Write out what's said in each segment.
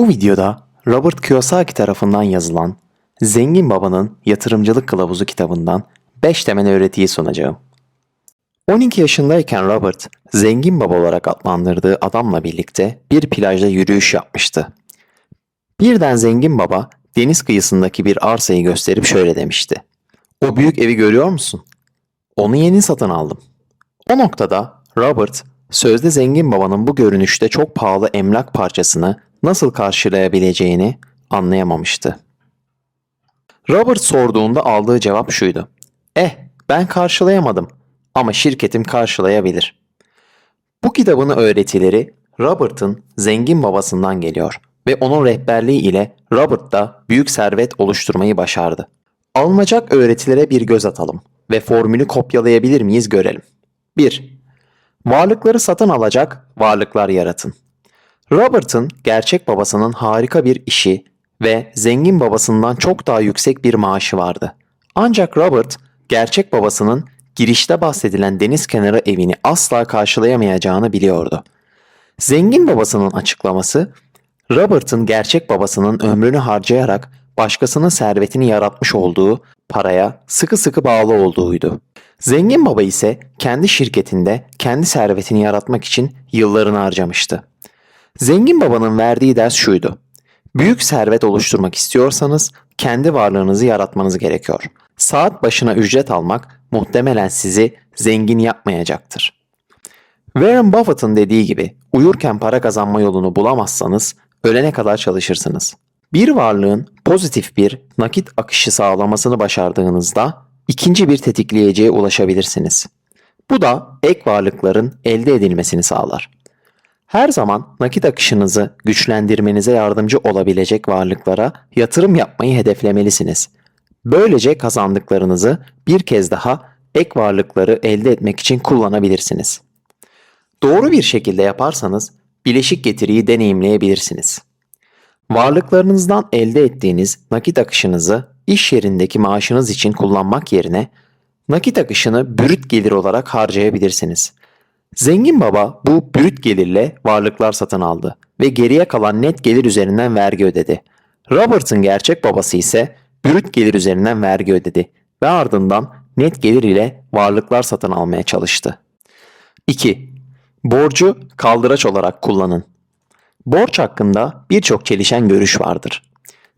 Bu videoda Robert Kiyosaki tarafından yazılan Zengin Babanın Yatırımcılık Kılavuzu kitabından 5 temel öğretiyi sunacağım. 12 yaşındayken Robert, zengin baba olarak adlandırdığı adamla birlikte bir plajda yürüyüş yapmıştı. Birden zengin baba deniz kıyısındaki bir arsayı gösterip şöyle demişti. O büyük evi görüyor musun? Onu yeni satın aldım. O noktada Robert, sözde zengin babanın bu görünüşte çok pahalı emlak parçasını nasıl karşılayabileceğini anlayamamıştı. Robert sorduğunda aldığı cevap şuydu. Eh, ben karşılayamadım ama şirketim karşılayabilir. Bu kitabın öğretileri Robert'ın zengin babasından geliyor ve onun rehberliği ile Robert da büyük servet oluşturmayı başardı. Alınacak öğretilere bir göz atalım ve formülü kopyalayabilir miyiz görelim. 1. Varlıkları satın alacak varlıklar yaratın. Robert'ın gerçek babasının harika bir işi ve zengin babasından çok daha yüksek bir maaşı vardı. Ancak Robert, gerçek babasının girişte bahsedilen deniz kenarı evini asla karşılayamayacağını biliyordu. Zengin babasının açıklaması, Robert'ın gerçek babasının ömrünü harcayarak başkasının servetini yaratmış olduğu paraya sıkı sıkı bağlı olduğuydu. Zengin baba ise kendi şirketinde kendi servetini yaratmak için yıllarını harcamıştı. Zengin babanın verdiği ders şuydu. Büyük servet oluşturmak istiyorsanız kendi varlığınızı yaratmanız gerekiyor. Saat başına ücret almak muhtemelen sizi zengin yapmayacaktır. Warren Buffett'ın dediği gibi uyurken para kazanma yolunu bulamazsanız ölene kadar çalışırsınız. Bir varlığın pozitif bir nakit akışı sağlamasını başardığınızda ikinci bir tetikleyiciye ulaşabilirsiniz. Bu da ek varlıkların elde edilmesini sağlar. Her zaman nakit akışınızı güçlendirmenize yardımcı olabilecek varlıklara yatırım yapmayı hedeflemelisiniz. Böylece kazandıklarınızı bir kez daha ek varlıkları elde etmek için kullanabilirsiniz. Doğru bir şekilde yaparsanız bileşik getiriyi deneyimleyebilirsiniz. Varlıklarınızdan elde ettiğiniz nakit akışınızı iş yerindeki maaşınız için kullanmak yerine nakit akışını brüt gelir olarak harcayabilirsiniz. Zengin baba bu brüt gelirle varlıklar satın aldı ve geriye kalan net gelir üzerinden vergi ödedi. Robert'ın gerçek babası ise brüt gelir üzerinden vergi ödedi ve ardından net gelir ile varlıklar satın almaya çalıştı. 2. Borcu kaldıraç olarak kullanın. Borç hakkında birçok çelişen görüş vardır.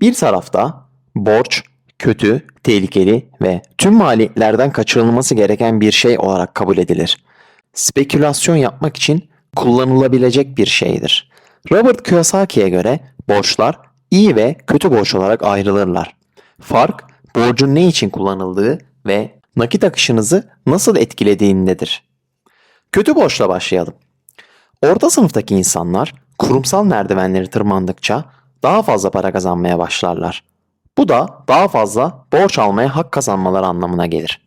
Bir tarafta borç kötü, tehlikeli ve tüm maliyetlerden kaçırılması gereken bir şey olarak kabul edilir. Spekülasyon yapmak için kullanılabilecek bir şeydir. Robert Kiyosaki'ye göre borçlar iyi ve kötü borç olarak ayrılırlar. Fark borcun ne için kullanıldığı ve nakit akışınızı nasıl etkilediğindedir. Kötü borçla başlayalım. Orta sınıftaki insanlar kurumsal merdivenleri tırmandıkça daha fazla para kazanmaya başlarlar. Bu da daha fazla borç almaya hak kazanmaları anlamına gelir.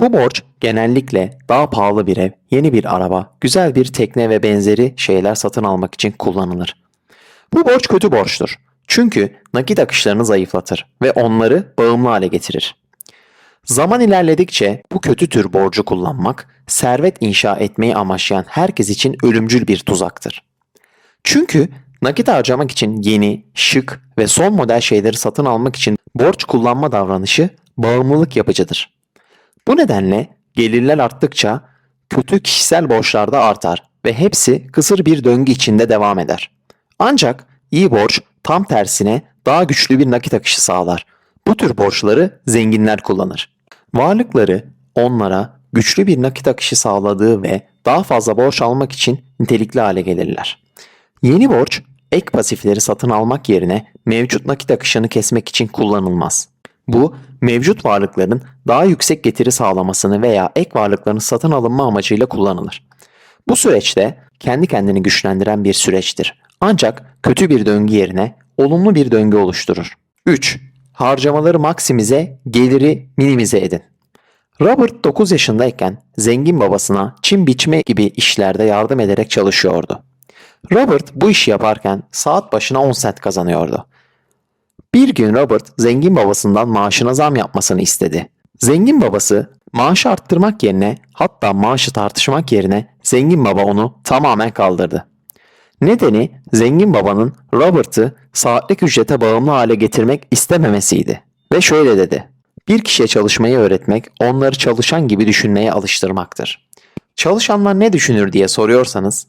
Bu borç genellikle daha pahalı bir ev, yeni bir araba, güzel bir tekne ve benzeri şeyler satın almak için kullanılır. Bu borç kötü borçtur. Çünkü nakit akışlarını zayıflatır ve onları bağımlı hale getirir. Zaman ilerledikçe bu kötü tür borcu kullanmak, servet inşa etmeyi amaçlayan herkes için ölümcül bir tuzaktır. Çünkü nakit harcamak için yeni, şık ve son model şeyleri satın almak için borç kullanma davranışı bağımlılık yapıcıdır. Bu nedenle gelirler arttıkça kötü kişisel borçlar da artar ve hepsi kısır bir döngü içinde devam eder. Ancak iyi borç tam tersine daha güçlü bir nakit akışı sağlar. Bu tür borçları zenginler kullanır. Varlıkları onlara güçlü bir nakit akışı sağladığı ve daha fazla borç almak için nitelikli hale gelirler. Yeni borç ek pasifleri satın almak yerine mevcut nakit akışını kesmek için kullanılmaz. Bu mevcut varlıkların daha yüksek getiri sağlamasını veya ek varlıkların satın alınma amacıyla kullanılır. Bu süreçte kendi kendini güçlendiren bir süreçtir. Ancak kötü bir döngü yerine olumlu bir döngü oluşturur. 3. Harcamaları maksimize, geliri minimize edin. Robert 9 yaşındayken zengin babasına çim biçme gibi işlerde yardım ederek çalışıyordu. Robert bu işi yaparken saat başına 10 sent kazanıyordu. Bir gün Robert zengin babasından maaşına zam yapmasını istedi. Zengin babası maaşı arttırmak yerine hatta maaşı tartışmak yerine zengin baba onu tamamen kaldırdı. Nedeni zengin babanın Robert'ı saatlik ücrete bağımlı hale getirmek istememesiydi. Ve şöyle dedi. Bir kişiye çalışmayı öğretmek, onları çalışan gibi düşünmeye alıştırmaktır. Çalışanlar ne düşünür diye soruyorsanız,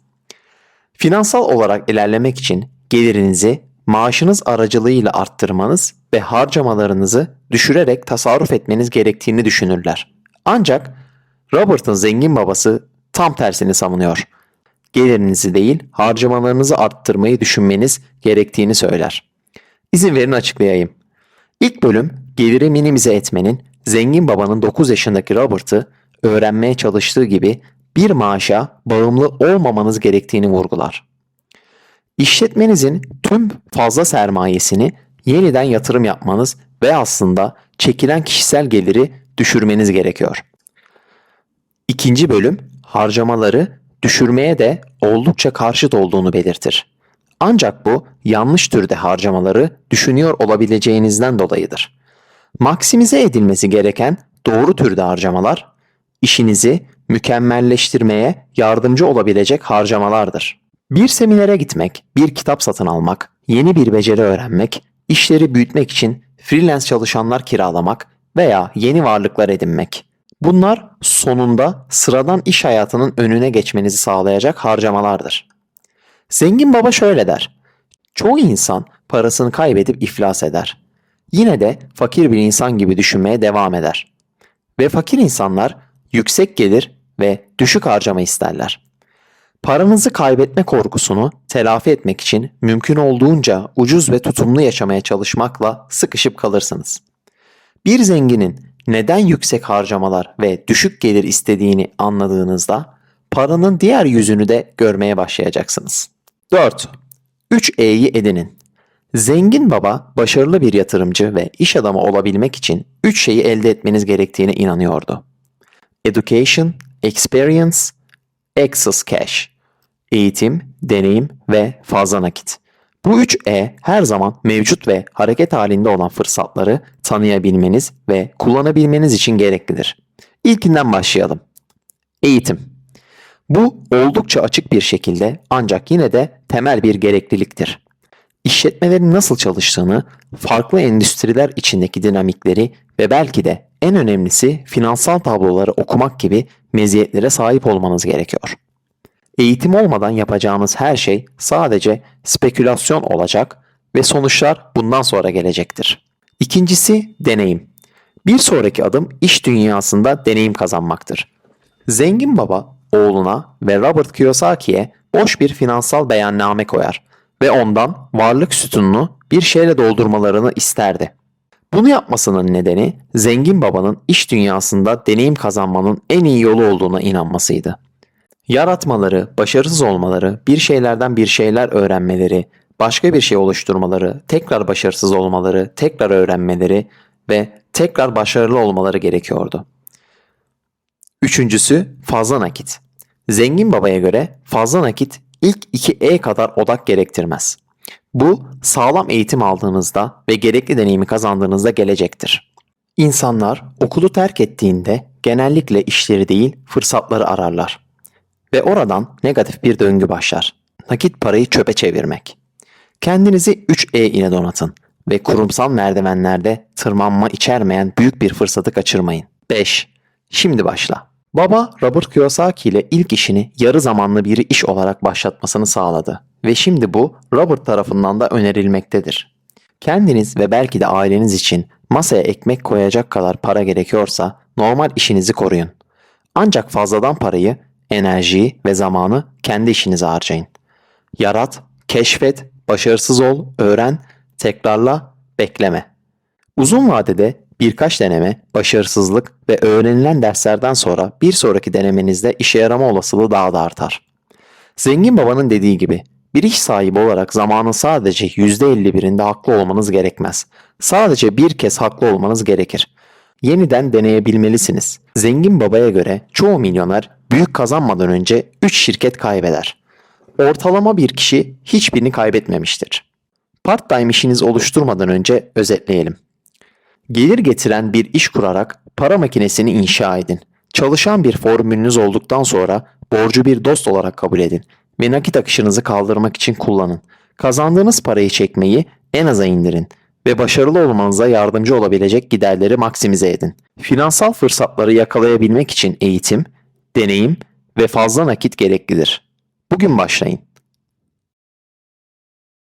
finansal olarak ilerlemek için gelirinizi maaşınız aracılığıyla arttırmanız ve harcamalarınızı düşürerek tasarruf etmeniz gerektiğini düşünürler. Ancak Robert'ın zengin babası tam tersini savunuyor. Gelirinizi değil, harcamalarınızı arttırmayı düşünmeniz gerektiğini söyler. İzin verin açıklayayım. İlk bölüm geliri minimize etmenin zengin babanın 9 yaşındaki Robert'ı öğrenmeye çalıştığı gibi bir maaşa bağımlı olmamanız gerektiğini vurgular. İşletmenizin tüm fazla sermayesini yeniden yatırım yapmanız ve aslında çekilen kişisel geliri düşürmeniz gerekiyor. İkinci bölüm harcamaları düşürmeye de oldukça karşıt olduğunu belirtir. Ancak bu yanlış türde harcamaları düşünüyor olabileceğinizden dolayıdır. Maksimize edilmesi gereken doğru türde harcamalar işinizi mükemmelleştirmeye yardımcı olabilecek harcamalardır. Bir seminere gitmek, bir kitap satın almak, yeni bir beceri öğrenmek, işleri büyütmek için freelance çalışanlar kiralamak veya yeni varlıklar edinmek. Bunlar sonunda sıradan iş hayatının önüne geçmenizi sağlayacak harcamalardır. Zengin baba şöyle der. Çoğu insan parasını kaybedip iflas eder. Yine de fakir bir insan gibi düşünmeye devam eder. Ve fakir insanlar yüksek gelir ve düşük harcama isterler. Paranızı kaybetme korkusunu telafi etmek için mümkün olduğunca ucuz ve tutumlu yaşamaya çalışmakla sıkışıp kalırsınız. Bir zenginin neden yüksek harcamalar ve düşük gelir istediğini anladığınızda paranın diğer yüzünü de görmeye başlayacaksınız. 4. 3E'yi edinin. Zengin baba başarılı bir yatırımcı ve iş adamı olabilmek için 3 şeyi elde etmeniz gerektiğine inanıyordu. Education, Experience, Access Cash. Eğitim, deneyim ve fazla nakit. Bu 3 E her zaman mevcut ve hareket halinde olan fırsatları tanıyabilmeniz ve kullanabilmeniz için gereklidir. İlkinden başlayalım. Eğitim. Bu oldukça açık bir şekilde ancak yine de temel bir gerekliliktir. İşletmelerin nasıl çalıştığını, farklı endüstriler içindeki dinamikleri ve belki de en önemlisi finansal tabloları okumak gibi meziyetlere sahip olmanız gerekiyor. Eğitim olmadan yapacağınız her şey sadece spekülasyon olacak ve sonuçlar bundan sonra gelecektir. İkincisi deneyim. Bir sonraki adım iş dünyasında deneyim kazanmaktır. Zengin baba oğluna ve Robert Kiyosaki'ye boş bir finansal beyanname koyar ve ondan varlık sütununu bir şeyle doldurmalarını isterdi. Bunu yapmasının nedeni zengin babanın iş dünyasında deneyim kazanmanın en iyi yolu olduğuna inanmasıydı. Yaratmaları, başarısız olmaları, bir şeylerden bir şeyler öğrenmeleri, başka bir şey oluşturmaları, tekrar başarısız olmaları, tekrar öğrenmeleri ve tekrar başarılı olmaları gerekiyordu. Üçüncüsü fazla nakit. Zengin babaya göre fazla nakit ilk 2 E kadar odak gerektirmez. Bu sağlam eğitim aldığınızda ve gerekli deneyimi kazandığınızda gelecektir. İnsanlar okulu terk ettiğinde genellikle işleri değil fırsatları ararlar. Ve oradan negatif bir döngü başlar. Nakit parayı çöpe çevirmek. Kendinizi 3E ile donatın ve kurumsal merdivenlerde tırmanma içermeyen büyük bir fırsatı kaçırmayın. 5. Şimdi başla. Baba Robert Kiyosaki ile ilk işini yarı zamanlı bir iş olarak başlatmasını sağladı ve şimdi bu Robert tarafından da önerilmektedir. Kendiniz ve belki de aileniz için masaya ekmek koyacak kadar para gerekiyorsa normal işinizi koruyun. Ancak fazladan parayı, enerjiyi ve zamanı kendi işinize harcayın. Yarat, keşfet, başarısız ol, öğren, tekrarla, bekleme. Uzun vadede birkaç deneme, başarısızlık ve öğrenilen derslerden sonra bir sonraki denemenizde işe yarama olasılığı daha da artar. Zengin babanın dediği gibi bir iş sahibi olarak zamanın sadece %51'inde haklı olmanız gerekmez. Sadece bir kez haklı olmanız gerekir. Yeniden deneyebilmelisiniz. Zengin babaya göre çoğu milyoner büyük kazanmadan önce 3 şirket kaybeder. Ortalama bir kişi hiçbirini kaybetmemiştir. Part-time işiniz oluşturmadan önce özetleyelim. Gelir getiren bir iş kurarak para makinesini inşa edin. Çalışan bir formülünüz olduktan sonra borcu bir dost olarak kabul edin ve nakit akışınızı kaldırmak için kullanın. Kazandığınız parayı çekmeyi en aza indirin ve başarılı olmanıza yardımcı olabilecek giderleri maksimize edin. Finansal fırsatları yakalayabilmek için eğitim, deneyim ve fazla nakit gereklidir. Bugün başlayın.